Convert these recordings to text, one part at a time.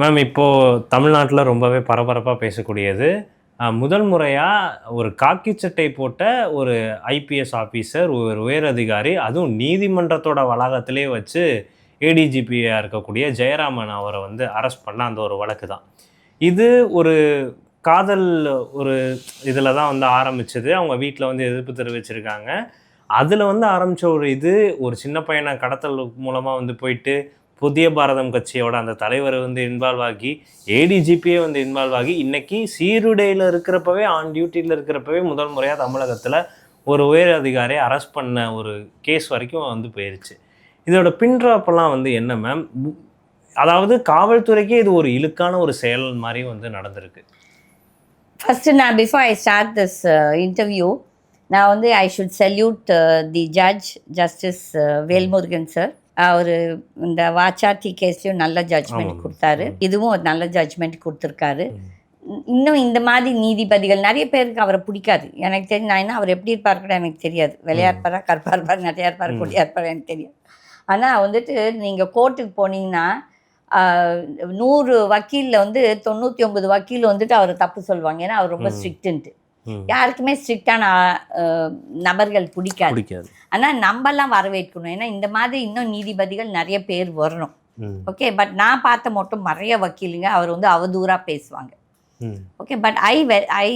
Ma'am இப்போது தமிழ்நாட்டில் ரொம்பவே பரபரப்பாக பேசக்கூடியது முதல் முறையாக ஒரு காக்கி சட்டை போட்ட ஒரு ஐபிஎஸ் ஆஃபீஸர் ஒரு உயர் அதிகாரி அதுவும் நீதிமன்றத்தோட வளாகத்திலே வச்சு ஏடிஜிபியாக இருக்கக்கூடிய ஜெயராமன் அவரை வந்து அரெஸ்ட் பண்ண அந்த ஒரு வழக்கு தான். இது ஒரு காதல் ஒரு இதில் தான் வந்து ஆரம்பிச்சது. அவங்க வீட்டில் வந்து எதிர்ப்பு தெரிவிச்சிருக்காங்க. அதில் வந்து ஆரம்பித்த ஒரு இது ஒரு சின்ன பையனை கடத்தல் மூலமாக வந்து போயிட்டு புதிய பாரதம் கட்சியோட அந்த தலைவர் வந்து இன்வால்வ் ஆகி ஏடிஜிபியே வந்து இன்வால்வ் ஆகி இன்னைக்கு சீருடையில் இருக்கிறப்பவே ஆன் டியூட்டியில் இருக்கிறப்பவே முதல் முறையாக தமிழகத்தில் ஒரு உயர் அதிகாரியை அரெஸ்ட் பண்ண ஒரு கேஸ் வரைக்கும் வந்து போயிருச்சு. இதோட பின்ட்ராப்பெல்லாம் வந்து என்ன மேம் அதாவது காவல்துறைக்கே இது ஒரு இழுக்கான ஒரு செயல் மாதிரி வந்து நடந்திருக்கு. ஃபஸ்ட்டு நான் before I start this interview நான் வந்து I should salute the judge justice Velmurugan sir அவர் இந்த வாச்சாட்டி கேஸ்லையும் நல்ல ஜட்ஜ்மெண்ட். கொடுத்தாரு. இதுவும் ஒரு நல்ல ஜட்ஜ்மெண்ட் கொடுத்துருக்காரு. இன்னும் இந்த மாதிரி நீதிபதிகள் நிறைய பேருக்கு அவரை பிடிக்காது. எனக்கு தெரிஞ்சு நான் என்ன அவர் எப்படி இருப்பார் கூட எனக்கு தெரியாது. வெள்ளையா இருப்பாரா கருப்பா இருப்பார் நிறையா இருப்பார் கொடியா இருப்பார் எனக்கு தெரியாது. ஆனால் வந்துட்டு நீங்கள் கோர்ட்டுக்கு போனீங்கன்னா நூறு வக்கீலில் வந்து தொண்ணூற்றி ஒன்பது வக்கீல் வந்துட்டு அவரை தப்பு சொல்லுவாங்க. ஏன்னா அவர் ரொம்ப. ஸ்ட்ரிக்ட்டுன்ட்டு. யாருக்குமே ஸ்ட்ரிக்டான நபர்கள் பிடிக்காது. ஆனால் நம்மலாம் வரவேற்கணும். ஏன்னா இந்த மாதிரி இன்னும் நீதிபதிகள் நிறைய பேர் வரணும். ஓகே பட் நான் பார்த்த மட்டும் நிறைய வக்கீலுங்க அவர் வந்து அவதூறாக பேசுவாங்க. Okay but I I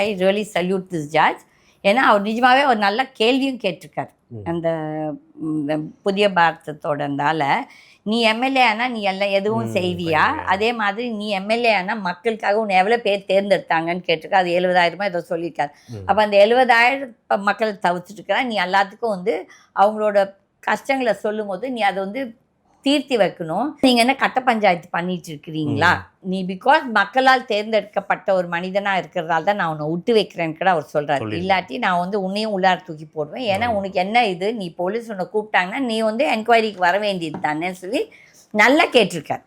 I really salute this judge. ஏன்னா அவர் நிஜமாவே ஒரு நல்ல கேள்வியும் கேட்டிருக்காரு. அந்த புதிய பாரதத்தோட இருந்தால நீ எம்எல்ஏ ஆனா நீ எல்லாம் எதுவும் செய்வியா. அதே மாதிரி நீ எம்எல்ஏ ஆனா மக்களுக்காக உன்னை எவ்வளோ பேர் தேர்ந்தெடுத்தாங்கன்னு கேட்டிருக்கா அது எழுபதாயிரமா ஏதோ சொல்லியிருக்காரு. அப்போ அந்த எழுபதாயிரம் மக்களை தவிர்த்துட்டு இருக்கிறா நீ எல்லாத்துக்கும் வந்து அவங்களோட கஷ்டங்களை சொல்லும்போது நீ அதை வந்து தீர்த்தி வைக்கணும். நீங்க என்ன கட்ட பஞ்சாயத்து பண்ணிட்டு இருக்கிறீங்களா நீ பிகாஸ் மக்களால் தேர்ந்தெடுக்கப்பட்ட ஒரு மனிதனா இருக்கிறதால தான் நான் உன்னை விட்டு வைக்கிறேன்னு கூட அவர் சொல்றாரு. இல்லாட்டி நான் வந்து உன்னையும் உள்ளார தூக்கி போடுவேன். ஏன்னா. உனக்கு என்ன இது? நீ போலீஸ் உன்னை கூப்பிட்டாங்கன்னா நீ வந்து என்கொயரிக்கு வர வேண்டியது தானே சொல்லி நல்லா கேட்டிருக்காரு.